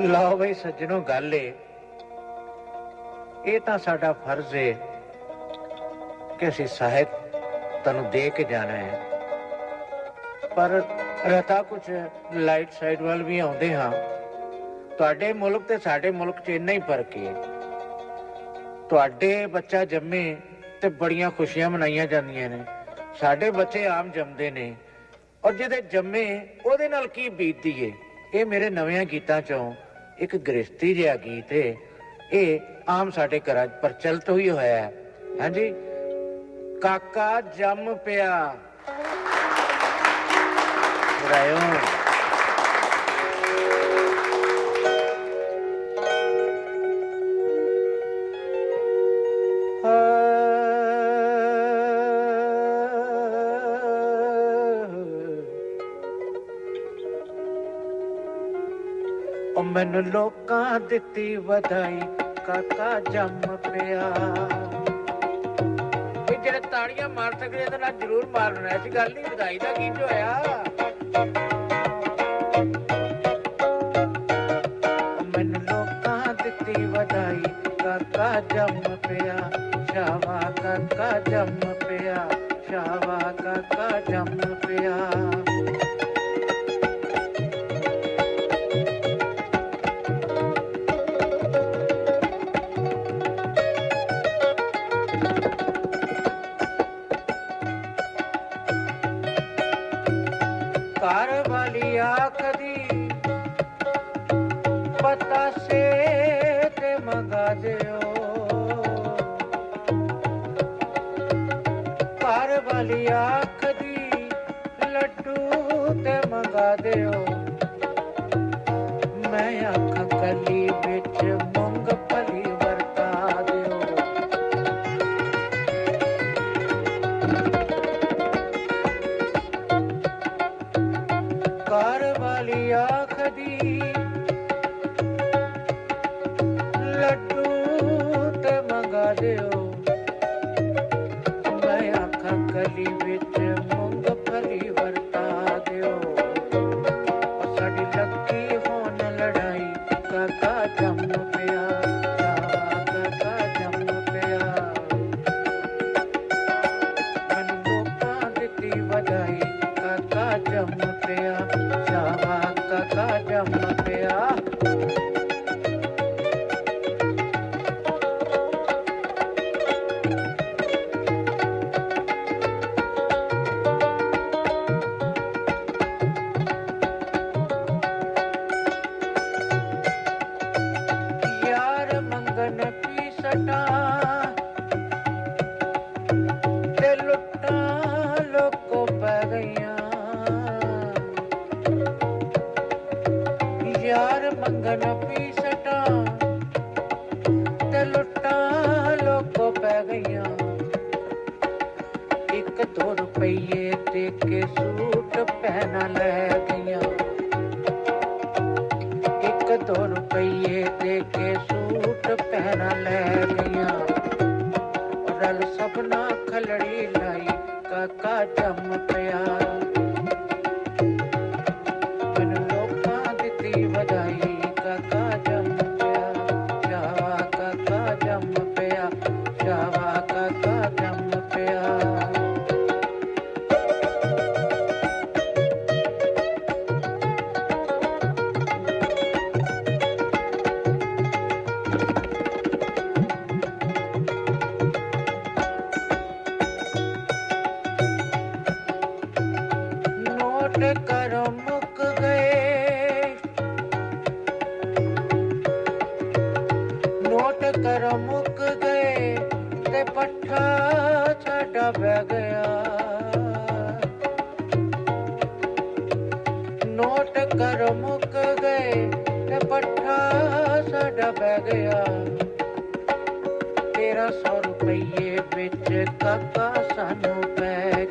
ਲਓ ਬਈ, ਸੱਜਣੋ, ਗੱਲ ਏ। ਇਹ ਤਾਂ ਸਾਡਾ ਫਰਜ਼ ਏ ਕਿ ਅਸੀਂ ਸਾਹਿਤ ਤੁਹਾਨੂੰ ਦੇ ਕੇ ਜਾਣਾ ਹੈ। ਪਰ ਰਹਤਾ ਕੁਝ ਲਾਈਟ ਸਾਈਡ ਵੱਲ ਵੀ ਆਉਂਦੇ ਹਾਂ। ਤੁਹਾਡੇ ਮੁਲਕ ਤੇ ਸਾਡੇ ਮੁਲਕ 'ਚ ਇੰਨਾ ਹੀ ਫ਼ਰਕ ਹੈ ਤੁਹਾਡੇ ਬੱਚਾ ਜੰਮੇ ਤੇ ਬੜੀਆਂ ਖੁਸ਼ੀਆਂ ਮਨਾਈਆਂ ਜਾਂਦੀਆਂ ਨੇ। ਸਾਡੇ ਬੱਚੇ ਆਮ ਜੰਮਦੇ ਨੇ। ਔਰ ਜਿਹਦੇ ਜੰਮੇ, ਉਹਦੇ ਨਾਲ ਕੀ ਬੀਤਦੀ ਏ? ਇਹ ਮੇਰੇ ਨਵੇਂ ਗੀਤਾਂ ਚੋਂ ਇੱਕ ਗ੍ਰਿਸ਼ਤੀ ਜਿਹਾ ਗੀਤ ਏ। ਇਹ ਆਮ ਸਾਡੇ ਘਰਾਂ 'ਚ ਪ੍ਰਚਲਿਤ ਹੋਈ ਹੋਇਆ ਹੈ। ਹਾਂਜੀ? ਕਾਕਾ ਜੰਮ ਪਿਆ। ਰਾਇਓ। ਉਹ ਮੈਨੂੰ ਲੋਕਾਂ ਦਿੱਤੀ ਵਧਾਈ ਕਾਕਾ ਜੰਮ ਪਿਆ। ਇਹ ਜਿਹੜੇ ਤਾੜੀਆਂ ਮਾਰ ਸਕਦੇ ਇਹਦੇ ਨਾਲ ਜ਼ਰੂਰ ਮਾਰਨਾ ਐਸੀ ਗੱਲ ਨਹੀਂ ਵਧਾਈ ਦਾ ਗੀਤ ਹੋਇਆ ਮੈਨੂੰ ਲੋਕਾਂ ਦਿੱਤੀ ਵਧਾਈ ਕਾਕਾ ਜੰਮ ਪਿਆ। ਸ਼ਾਵਾ ਕਾਕਾ ਜੰਮ ਪਿਆ ਸ਼ਾਵਾ ਕਾਕਾ ਜੰਮ ਘਰ ਵਾਲੀ ਆਖਦੀ ਪਤਾ ਸੇ ਤੇ ਮੰਗਾ ਦਿਓ। ਤੇ ਮੰਗਾ ਦਿਓ। ਮੈਂ ਆਖਾਂ ਕਲੀ ਵਿੱਚ ਮੂੰਗਫਲੀ ਵਰਤਾ ਦਿਓ। ਸਾਡੀ ਲੱਗੀ ਹੋਣ ਲੜਾਈ, ਕਾਕਾ ਜੰਮ ਪਿਆ, ਕਾਕਾ ਜੰਮ ਪਿਆ। ਮੈਨੂੰ ਲੋਕਾਂ ਦਿੱਤੀ ਵਧਾਈ ਦੋ ਰੁਪਈਏ ਕੇ ਸੂਟ ਪਹਿਨਾ ਲੈ ਗਈਆਂ। ਇੱਕ ਦੋ ਰੁਪਈਏ ਦੇ ਕੇ ਸੂਟ ਪਹਿਨਾ ਲੈ ਗਈਆਂ। ਰਲ ਸਭਨਾ ਖਲੜੀ ਲਾਈ, ਕਾਕਾ ਜੰਮ ਪਿਆ। ਕਰ ਮੁੱਕ ਗਏ। ਨੋਟ ਕਰ ਮੁੱਕ ਗਏ ਤੇ ਪੱਠਾ ਸਾਡਾ ਬਹਿ ਗਿਆ। ਨੋਟ ਕਰ ਮੁੱਕ ਗਏ ਤੇ ਪੱਠਾ ਸਾਡਾ ਬਹਿ ਗਿਆ। ਤੇਰਾ ਸੌ ਰੁਪਈਏ ਵਿੱਚ ਕਾਕਾ ਸਾਨੂੰ ਪੈ